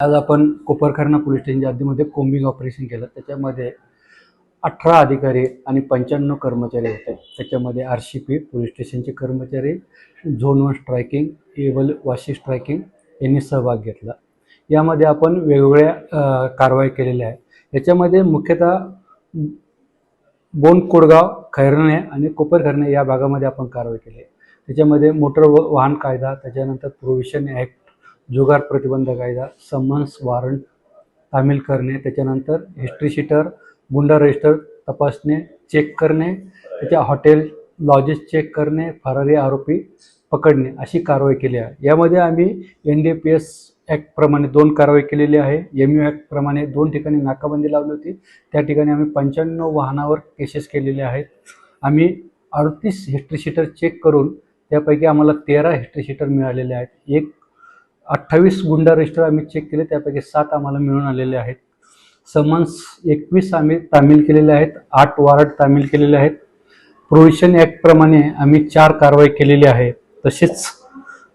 आज आपण कोपरखरणा पोलीस स्टेशनच्या हद्दीमध्ये कोम्बिंग ऑपरेशन केलं. त्याच्यामध्ये अठरा अधिकारी आणि पंच्याण्णव कर्मचारी होते. त्याच्यामध्ये आर सी पी पोलीस स्टेशनचे कर्मचारी zone one striking able Vashi striking यांनी सहभाग घेतला. यामध्ये आपण वेगवेगळ्या कारवाई केलेल्या आहे याच्यामध्ये मुख्यतः बोन कोडगाव खैरणे आणि कोपरखरणे या भागामध्ये आपण कारवाई केली आहे. त्याच्यामध्ये मोटर वाहन कायदा त्याच्यानंतर प्रोव्हिशन ॲक्ट जुगार प्रतिबंध कायदा समन्स वॉरंट तामील करणे त्याच्यानंतर हिस्ट्री शीटर गुंडा रजिस्टर तपासणे चेक करणे त्याच्या हॉटेल लॉजेस चेक करणे फरारी आरोपी पकडणे अशी कारवाई केली आहे. यामध्ये आम्ही एन डी पी एस ॲक्टप्रमाणे दोन कारवाई केलेली आहे. एम यू ॲक्टप्रमाणे दोन ठिकाणी नाकाबंदी लावली होती. त्या ठिकाणी आम्ही पंच्याण्णव वाहनावर केसेस केलेले आहेत. आम्ही अडतीस हिस्ट्री शीटर चेक करून त्यापैकी आम्हाला तेरा हिस्ट्री शीटर मिळालेले आहेत. एक अठ्ठावीस गुंडा रजिस्टर आम्ही चेक केले त्यापैकी सात आम्हाला मिळून आलेले आहेत. समन्स एकवीस आम्ही तामील केलेले आहेत आठ वॉरंट तामील केलेले आहेत. प्रोव्हिशन ॲक्टप्रमाणे आम्ही चार कारवाई केलेली आहे. तसेच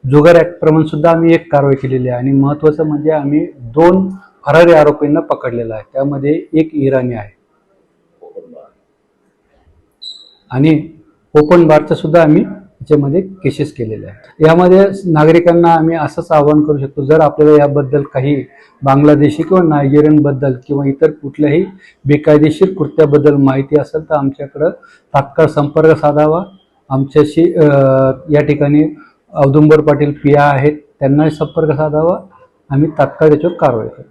जुगार ॲक्टप्रमाणे सुद्धा आम्ही एक कारवाई केलेली आहे. आणि महत्त्वाचं म्हणजे आम्ही दोन फरारी आरोपींना पकडलेलं आहे. त्यामध्ये एक इराणी आहे. आणि ओपन बारचं सुद्धा आम्ही याच्यामध्ये केसेस केलेले आहेत. यामध्ये नागरिकांना आम्ही असंच आवाहन करू शकतो जर आपल्याला याबद्दल काही बांगलादेशी किंवा नायजेरियनबद्दल किंवा इतर कुठल्याही बेकायदेशीर कृत्याबद्दल माहिती असेल तर आमच्याकडं तात्काळ संपर्क साधावा. आमच्याशी या ठिकाणी औदुंबर पाटील पिया आहेत त्यांनाही संपर्क साधावा. आम्ही तात्काळ त्याच्यावर कारवाई करू.